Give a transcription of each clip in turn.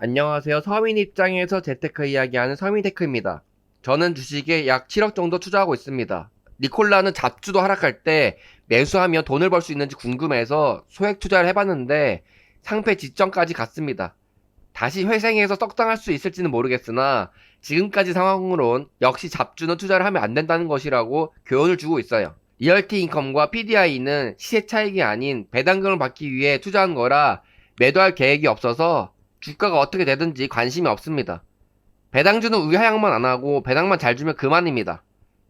안녕하세요. 서민 입장에서 재테크 이야기하는 서민테크입니다. 저는 주식에 약 7억 정도 투자하고 있습니다. 니콜라는 잡주도 하락할 때 매수하면 돈을 벌 수 있는지 궁금해서 소액 투자를 해봤는데 상패 직전까지 갔습니다. 다시 회생해서 떡상할 수 있을지는 모르겠으나 지금까지 상황으론 역시 잡주는 투자를 하면 안 된다는 것이라고 교훈을 주고 있어요. 리얼티 인컴과 PDI는 시세 차익이 아닌 배당금을 받기 위해 투자한 거라 매도할 계획이 없어서 주가가 어떻게 되든지 관심이 없습니다. 배당주는 우하향만 안 하고 배당만 잘 주면 그만입니다.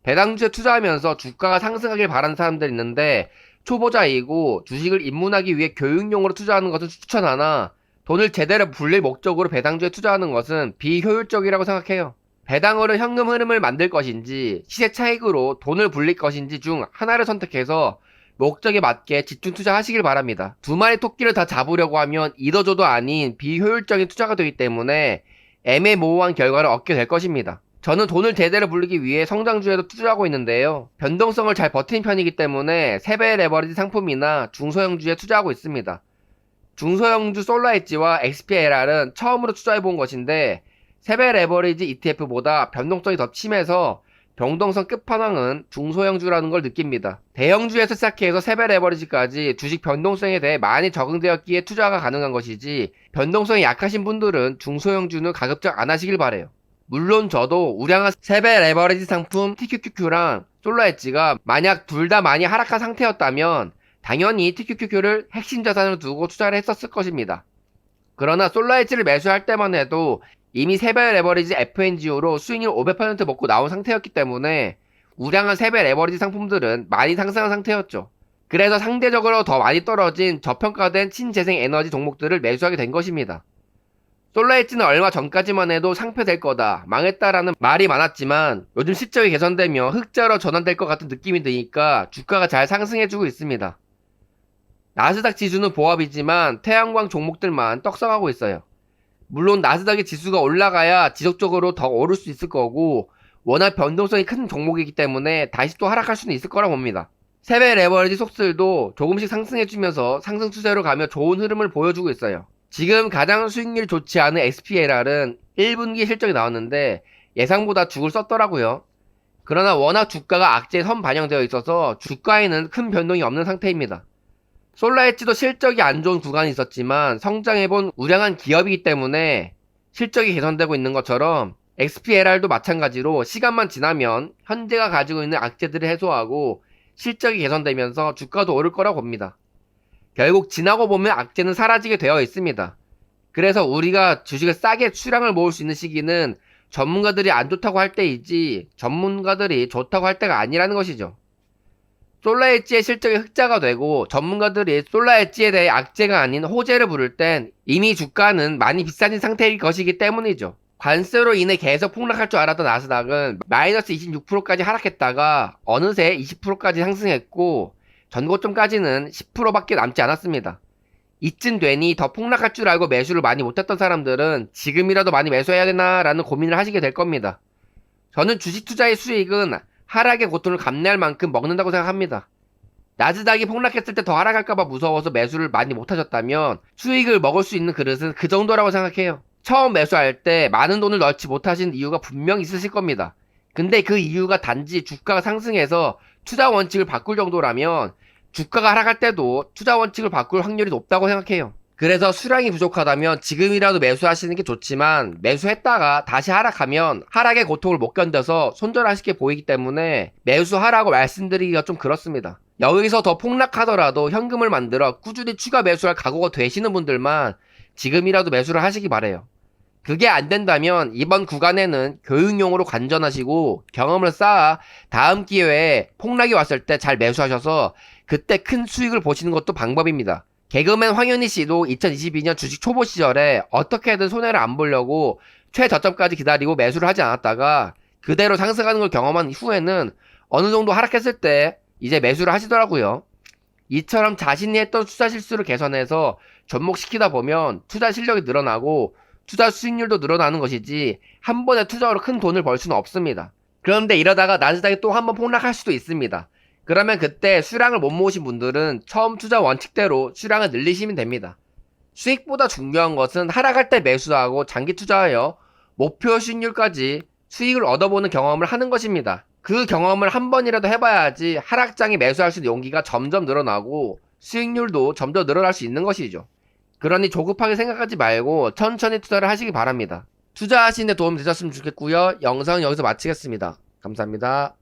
배당주에 투자하면서 주가가 상승하길 바라는 사람들 있는데 초보자이고 주식을 입문하기 위해 교육용으로 투자하는 것은 추천하나 돈을 제대로 불릴 목적으로 배당주에 투자하는 것은 비효율적이라고 생각해요. 배당으로 현금 흐름을 만들 것인지 시세 차익으로 돈을 불릴 것인지 중 하나를 선택해서 목적에 맞게 집중 투자하시길 바랍니다. 두 마리 토끼를 다 잡으려고 하면 이더저도 아닌 비효율적인 투자가 되기 때문에 애매모호한 결과를 얻게 될 것입니다. 저는 돈을 제대로 불리기 위해 성장주에도 투자하고 있는데요. 변동성을 잘 버티는 편이기 때문에 세배 레버리지 상품이나 중소형주에 투자하고 있습니다. 중소형주 솔라엣지와 XPLR은 처음으로 투자해본 것인데 세배 레버리지 ETF보다 변동성이 더 심해서 병동성 끝판왕은 중소형주라는 걸 느낍니다. 대형주에서 시작해서 세배 레버리지까지 주식 변동성에 대해 많이 적응되었기에 투자가 가능한 것이지 변동성이 약하신 분들은 중소형주는 가급적 안 하시길 바래요. 물론 저도 우량한 세배 레버리지 상품 TQQQ랑 솔라엣지가 만약 둘 다 많이 하락한 상태였다면 당연히 TQQQ를 핵심 자산으로 두고 투자를 했었을 것입니다. 그러나 솔라엣지를 매수할 때만 해도 이미 세배 레버리지 FNGO로 수익률 500% 먹고 나온 상태였기 때문에 우량한 세배 레버리지 상품들은 많이 상승한 상태였죠. 그래서 상대적으로 더 많이 떨어진 저평가된 친재생 에너지 종목들을 매수하게 된 것입니다. 솔라엣지는 얼마 전까지만 해도 상폐될 거다, 망했다라는 말이 많았지만 요즘 실적이 개선되며 흑자로 전환될 것 같은 느낌이 드니까 주가가 잘 상승해주고 있습니다. 나스닥 지수는 보합이지만 태양광 종목들만 떡상하고 있어요. 물론 나스닥의 지수가 올라가야 지속적으로 더 오를 수 있을 거고 워낙 변동성이 큰 종목이기 때문에 다시 또 하락할 수는 있을 거라 봅니다. 세배 레버리지 속들도 조금씩 상승해주면서 상승 추세로 가며 좋은 흐름을 보여주고 있어요. 지금 가장 수익률이 좋지 않은 XPLR은 1분기 실적이 나왔는데 예상보다 죽을 썼더라고요. 그러나 워낙 주가가 악재에 선 반영되어 있어서 주가에는 큰 변동이 없는 상태입니다. 솔라엣지도 실적이 안 좋은 구간이 있었지만 성장해본 우량한 기업이기 때문에 실적이 개선되고 있는 것처럼 XPLR도 마찬가지로 시간만 지나면 현재가 가지고 있는 악재들을 해소하고 실적이 개선되면서 주가도 오를 거라고 봅니다. 결국 지나고 보면 악재는 사라지게 되어 있습니다. 그래서 우리가 주식을 싸게 수량을 모을 수 있는 시기는 전문가들이 안 좋다고 할 때이지 전문가들이 좋다고 할 때가 아니라는 것이죠. 솔라 엣지의 실적이 흑자가 되고 전문가들이 솔라 엣지에 대해 악재가 아닌 호재를 부를 땐 이미 주가는 많이 비싸진 상태일 것이기 때문이죠. 관세로 인해 계속 폭락할 줄 알았던 나스닥은 마이너스 26%까지 하락했다가 어느새 20%까지 상승했고 전고점까지는 10%밖에 남지 않았습니다. 이쯤 되니 더 폭락할 줄 알고 매수를 많이 못했던 사람들은 지금이라도 많이 매수해야 되나라는 고민을 하시게 될 겁니다. 저는 주식 투자의 수익은 하락의 고통을 감내할 만큼 먹는다고 생각합니다. 나스닥이 폭락했을 때 더 하락할까봐 무서워서 매수를 많이 못하셨다면 수익을 먹을 수 있는 그릇은 그 정도라고 생각해요. 처음 매수할 때 많은 돈을 넣지 못하신 이유가 분명 있으실 겁니다. 근데 그 이유가 단지 주가가 상승해서 투자 원칙을 바꿀 정도라면 주가가 하락할 때도 투자 원칙을 바꿀 확률이 높다고 생각해요. 그래서 수량이 부족하다면 지금이라도 매수하시는 게 좋지만 매수했다가 다시 하락하면 하락의 고통을 못 견뎌서 손절하시게 보이기 때문에 매수하라고 말씀드리기가 좀 그렇습니다. 여기서 더 폭락하더라도 현금을 만들어 꾸준히 추가 매수할 각오가 되시는 분들만 지금이라도 매수를 하시기 바래요. 그게 안 된다면 이번 구간에는 교육용으로 관전하시고 경험을 쌓아 다음 기회에 폭락이 왔을 때 잘 매수하셔서 그때 큰 수익을 보시는 것도 방법입니다. 개그맨 황현희 씨도 2022년 주식 초보 시절에 어떻게든 손해를 안 보려고 최저점까지 기다리고 매수를 하지 않았다가 그대로 상승하는 걸 경험한 후에는 어느 정도 하락했을 때 이제 매수를 하시더라고요. 이처럼 자신이 했던 투자 실수를 개선해서 접목시키다 보면 투자 실력이 늘어나고 투자 수익률도 늘어나는 것이지 한 번에 투자로 큰 돈을 벌 수는 없습니다. 그런데 이러다가 나스닥이 또 한 번 폭락할 수도 있습니다. 그러면 그때 수량을 못 모으신 분들은 처음 투자 원칙대로 수량을 늘리시면 됩니다. 수익보다 중요한 것은 하락할 때 매수하고 장기 투자하여 목표 수익률까지 수익을 얻어보는 경험을 하는 것입니다. 그 경험을 한 번이라도 해봐야지 하락장에 매수할 수 있는 용기가 점점 늘어나고 수익률도 점점 늘어날 수 있는 것이죠. 그러니 조급하게 생각하지 말고 천천히 투자를 하시기 바랍니다. 투자하시는 데 도움이 되셨으면 좋겠고요. 영상은 여기서 마치겠습니다. 감사합니다.